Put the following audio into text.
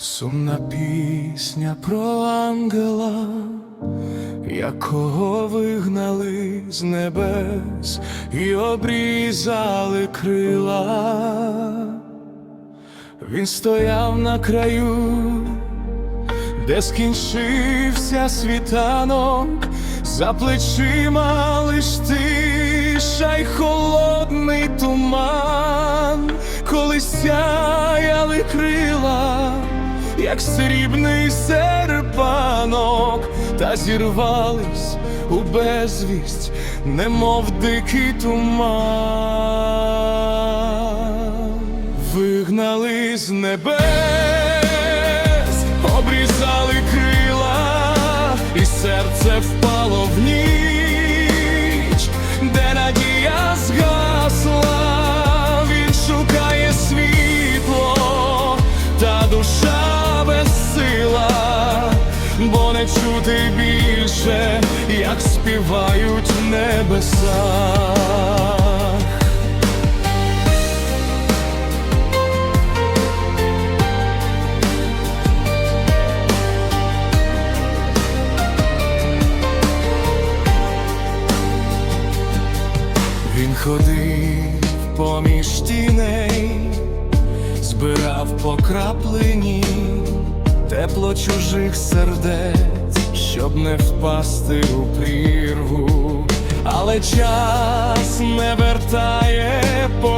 Сумна пісня про ангела, якого вигнали з небес і обрізали крила. Він стояв на краю, де скінчився світанок, за плечима лиш тиша й холодний туман, коли сяяли крила, як срібний серпанок, та зірвались у безвість, немов дикий туман, вигнали з небес, обрізали крила, і серце впало в ніч, більше, як співають в небесах. Він ходив поміж тіней, збирав по краплині тепло чужих сердець, щоб не впасти у прірву, але час не вертає поріз